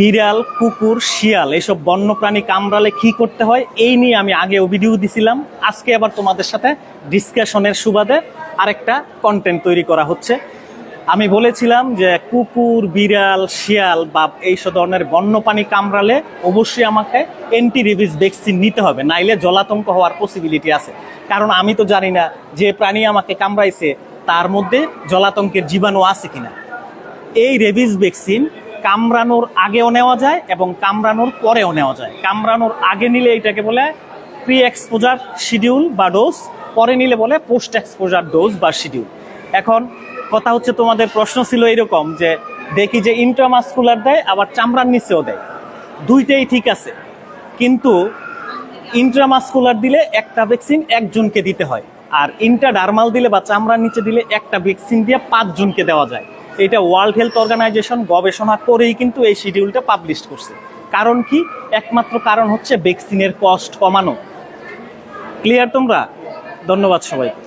বিড়াল, কুকুর, শিয়াল, এসব বন্যপ্রাণী কামড়ালে কি করতে হয়? এই নিয়ে আমি আগে ভিডিও দিছিলাম। আজকে আবার তোমাদের সাথে ডিসকাশনের সুবাদে আরেকটা কন্টেন্ট তৈরি করা হচ্ছে। আমি বলেছিলাম যে কুকুর, বিড়াল, শিয়াল বা এইসব ধরনের বন্যপ্রাণী কামড়ালে অবশ্যই আমাকে অ্যান্টি রেবিস ভ্যাকসিন নিতে হবে। নাইলে জলাতঙ্ক হওয়ার পসিবিলিটি আছে। কারণ আমি তো জানি না যে প্রাণী আমাকে কামড়াইছে, তার মধ্যে জলাতঙ্কের জীবাণু আছে কিনা। এই রেবিস ভ্যাকসিন কামড়ানোর আগেও নেওয়া যায় এবং কামড়ানোর পরেও নেওয়া যায়। কামড়ানোর আগে নিলে এটাকে বলে প্রি এক্সপোজার শিডিউল বা ডোজ পরে নিলে বলে পোস্ট এক্সপোজার ডোজ বা শিডিউল এখন কথা হচ্ছে তোমাদের প্রশ্ন ছিল এরকম যে, দেখি যে ইন্ট্রামাসকুলার দেয়, আবার চামড়ার নিচেও দেয়। দুইটাই ঠিক আছে। কিন্তু ইন্ট্রামাসকুলার দিলে একটা ভ্যাকসিন একজনকে দিতে হয়, আর ইন্টাডার্মাল দিলে বা চামড়ার নিচে দিলে একটা ভ্যাকসিন দিয়ে পাঁচজনকে দেওয়া যায়। এটা ওয়ার্ল্ড হেলথ অর্গানাইজেশন গবেষণা করেই কিন্তু এই শিডিউলটা পাবলিশ করছে। কারণ কি? একমাত্র কারণ হচ্ছে ভ্যাকসিনের কস্ট কমানো। ক্লিয়ার তোমরা? ধন্যবাদ সবাইকে।